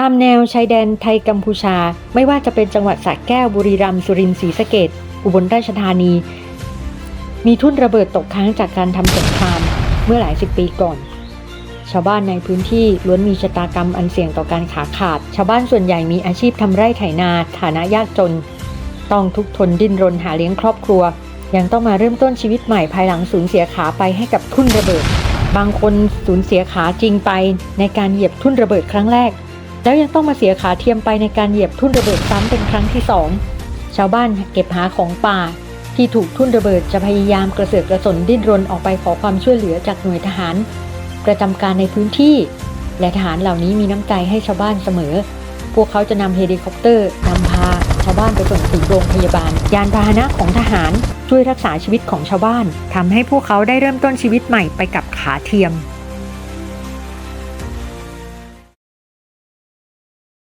ตามแนวชายแดนไทยกัมพูชา ไม่ว่าจะเป็นจังหวัดสระแก้วบุรีรัมย์สุรินทร์ศรีสะเกดอุบลราชธานี มีทุ่นระเบิดตกค้างจากการทำสงครามเมื่อหลายสิบปีก่อน ชาวบ้านในพื้นที่ล้วนมีชะตากรรมอันเสี่ยงต่อการขาขาด ชาวบ้านส่วนใหญ่มีอาชีพทำไร่ไถนาฐานะยากจน ต้องทุกข์ทนดิ้นรนหาเลี้ยงครอบครัว ยังต้องมาเริ่มต้นชีวิตใหม่ภายหลังสูญเสียขาไปให้กับทุ่นระเบิด บางคนสูญเสียขาจริงไปในการเหยียบทุ่นระเบิดครั้งแรก แล้วยังต้องมาเสียขาเทียมไปในการเหยียบทุ่นระเบิดซ้ำเป็นครั้งที่สองชาวบ้านเก็บหาของป่า ที่ถูกทุ่นระเบิดจะพยายามกระเสือกกระสนดิ้นรนออกไปขอความช่วยเหลือจากหน่วยทหาร ประจำการในพื้นที่ และทหารเหล่านี้มีน้ำใจให้ชาวบ้านเสมอ พวกเขาจะนำเฮลิคอปเตอร์นำพา ชาวบ้านไปส่งถึงโรงพยาบาล ยานพาหนะของทหารช่วยรักษาชีวิตของชาวบ้านทำให้พวกเขาได้เริ่มต้นชีวิตใหม่ไปกับขาเทียม